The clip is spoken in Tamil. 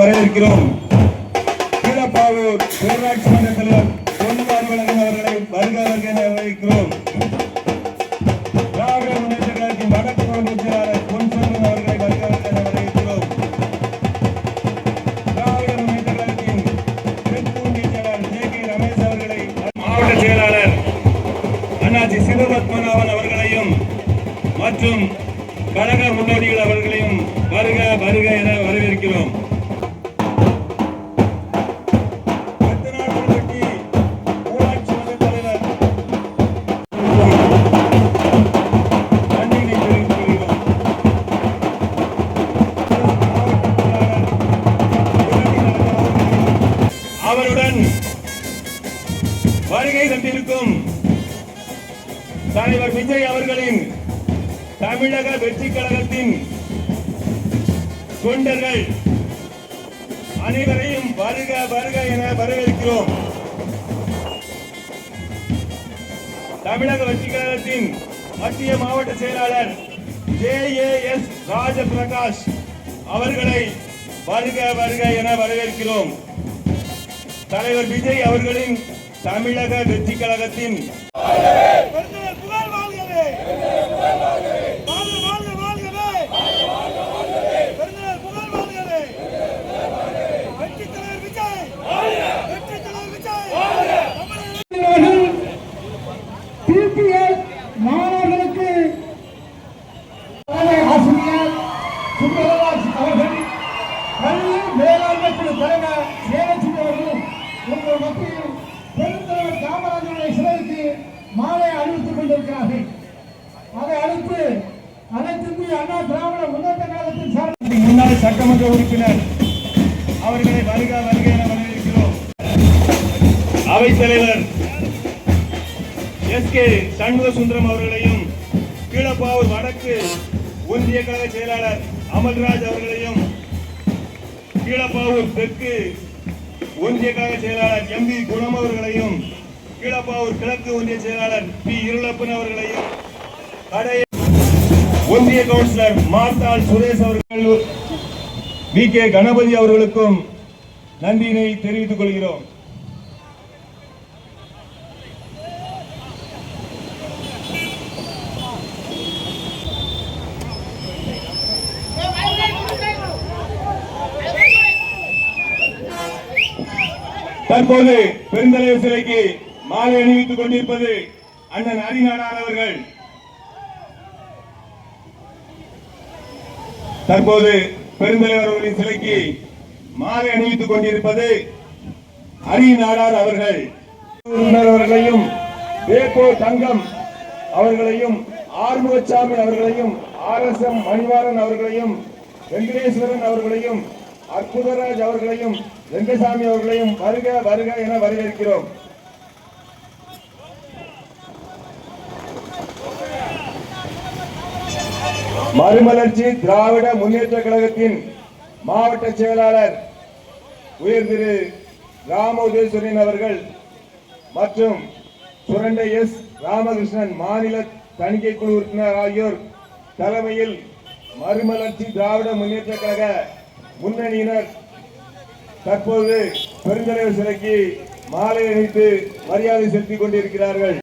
வரவேற்கிறோம். கீழப்பாவூர் பேரூராட்சி மன்ற தலைவர் பொன் அவர்களை வருகிறார்கள் என வரவேற்கிறோம். திராவிட முன்னேற்ற கழகத்தின் வடக்கு அவர்களை வருக என வரவேற்கிறோம். திராவிட முன்னேற்ற கழகத்தின் தெற்கு செயலாளர் ஜே கே ரமேஷ் அவர்களை மாவட்ட செயலாளர் அண்ணாச்சி சிவபத்மநாபன் அவர்களையும் மற்றும் கழக முன்னோடிகள் அவர்களையும் வருக வருக என வரவேற்கிறோம். வருகை தந்திருக்கும் தலைவர் விஜய் அவர்களின் தமிழக வெற்றி கழகத்தின் தொண்டர்கள் அனைவரையும் வருக வருக என வரவேற்கிறோம். தமிழக வெற்றி கழகத்தின் மத்திய மாவட்ட செயலாளர் ஜே ஏ எஸ் ராஜபிரகாஷ் அவர்களை வருக வருக என வரவேற்கிறோம். தலைவர் விஜய் அவர்களின் தமிழக வெற்றி கழகத்தின் பெருந்தலைவர் புகழ் வாழ்கவே வாழ்க வாழ்க வாழ்கவே பெருந்தலைவர் புகழ் வாழ்கவே வெற்றி தலைவர் விஜய் வெற்றி தலைவர் விஜய் தமிழக பிபிஎஸ் மாணவர்களுக்கு தலைமை ஆசிரியர் சுந்தரராஜ் அவர்கள் கல்வி மேலாண்மை குழு தலைவர் சேலட்சுமி அவர்களும் உங்கள் மத்தியில் பெருந்தலைவர் காமராஜருடைய சிலைக்கு மாலை அணிவித்துக் அதை அடுத்து அனைத்து அண்ணா திராவிட முன்னேற்ற முன்னாள் சட்டமன்ற உறுப்பினர் அவர்களை வருக வருக என வரவேற்கிறோம். தலைவர் எஸ் கே சண்முக சுந்தரம் அவர்களையும் கீழப்பாவூர் வடக்கு ஒன்றிய கழக செயலாளர் அமல்ராஜ் அவர்களையும் கீழப்பாவூர் தெற்கு ஒன்றிய கழக செயலாளர் எம் வி குணம் அவர்களையும் கீழப்பாவூர் கிழக்கு ஒன்றிய செயலாளர் பி. இருளப்பன் அவர்களையும் கடைய ஒன்றிய கவுன்சிலர் மார்த்தாள் சுரேஷ் அவர்கள் வி. கே. கணபதி அவர்களுக்கும் நன்றியினை தெரிவித்துக் கொள்கிறோம். தற்போது பெருந்தலைவர் சிலைக்கு மாலை அணிவித்துக் கொண்டிருப்பது அண்ணன் அரிநாடார் அவர்கள். தற்போது பெருந்தலைவர் அவர்களின் சிலைக்கு மாலை அணிவித்துக் கொண்டிருப்பது ஹரி அவர்கள். அவர்களையும் வேப்போ தங்கம் அவர்களையும் ஆறுமுகசாமி அவர்களையும் ஆர் எஸ் எம் மணிவாரன் அவர்களையும் வெங்கடேஸ்வரன் அவர்களையும் அற்புதராஜ் அவர்களையும் வெங்கசாமி அவர்களையும் வருக வருக என வரவேற்கிறோம். மறுமலர்ச்சி திராவிட முன்னேற்ற கழகத்தின் மாவட்ட செயலாளர் உயர் திரு ராமோதேஸ்வரன் அவர்கள் மற்றும் சுரண்டை எஸ் ராமகிருஷ்ணன் மாநில தணிக்கை குழு உறுப்பினர் ஆகியோர் தலைமையில் மறுமலர்ச்சி திராவிட முன்னேற்ற கழக முன்னணியினர் தற்போது பெருந்தலைவர் சிலைக்கு மாலை அணிவித்து மரியாதை செலுத்திக் கொண்டிருக்கிறார்கள்.